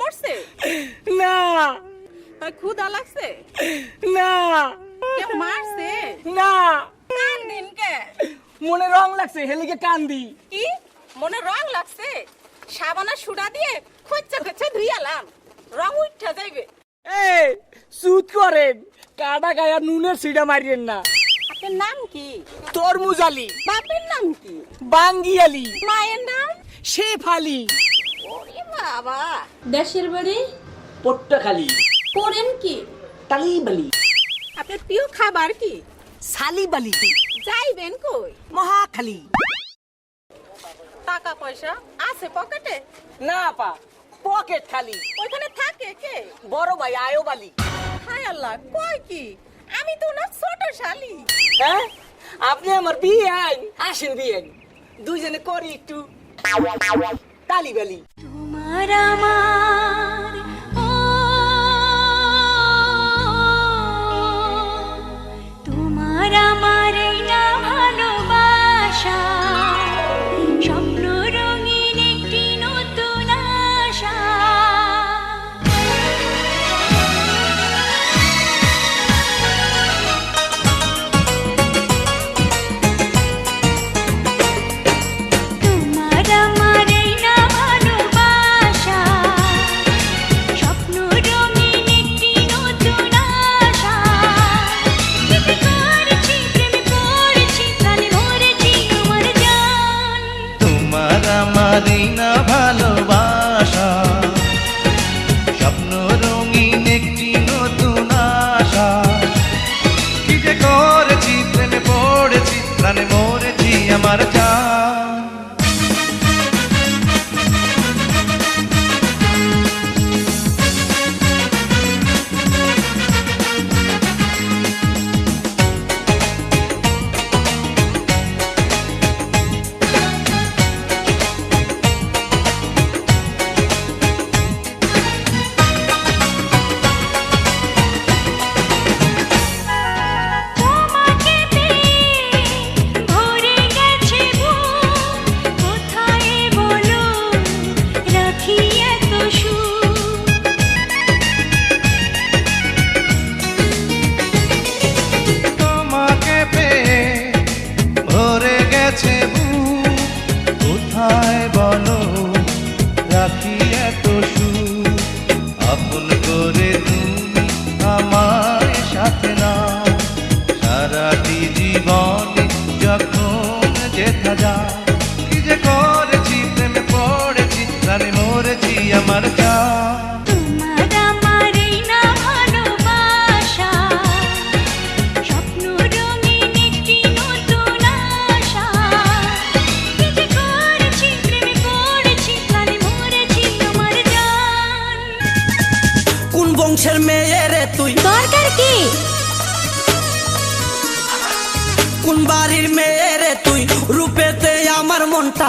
মরছে? না। ক্ষুধা লাগছে? না। মারছে? না। কান দেন কে? মনে রং লাগছে হেলিকে কান্দি। কি? মনে রং লাগছে? সাবানা সুডা দিয়ে খচ্চা খচ্চা ধুইয়ালাম রং উঠা যাইবে। এই সুদ করেন। কাটা গায়া নুনের সিডা মারিয়েন না। আপনার নাম কি? তরমুজ আলী। বাপের নাম কি? বাঙ্গি আলী। মায়ের নাম? শেফ আলী। বাবা। দেশের বাড়ি? পট্টখালী। পড়েন কি? তালিবালি আপনার প্রিয় খাবার কি? সালিবালি যাইবেন কই? মহাখালী। টাকা পয়সা আছে পকেটে? না পা পকেট খালি। ওইখানে থাকে কে? বড় ভাই আয়োবালি। হায় আল্লাহ কয় কি? আমি তো না ছোট শালি। হ্যাঁ? আপনি আমার বিয়ে আইন আসেন বিয়ে দুইজনে করি একটু। তালিবালি arama. এই না ভালোবাসা। স্বপ্ন রঙিন একটি নতুন আশা। কি যে করেছি, প্রেমে পড়েছি, প্রাণে মরেছি আমার জান গেছে কোথায় বলো, রাখি এত সুখ। আপন করে তুমি আমার সাথে না সারাটি জীবনে যখন যেথা যা বংশের মেয়ে রে তুই। দরকার কি? কোন বাড়ির মেয়ে রে তুই? রূপেতে আমার মনটা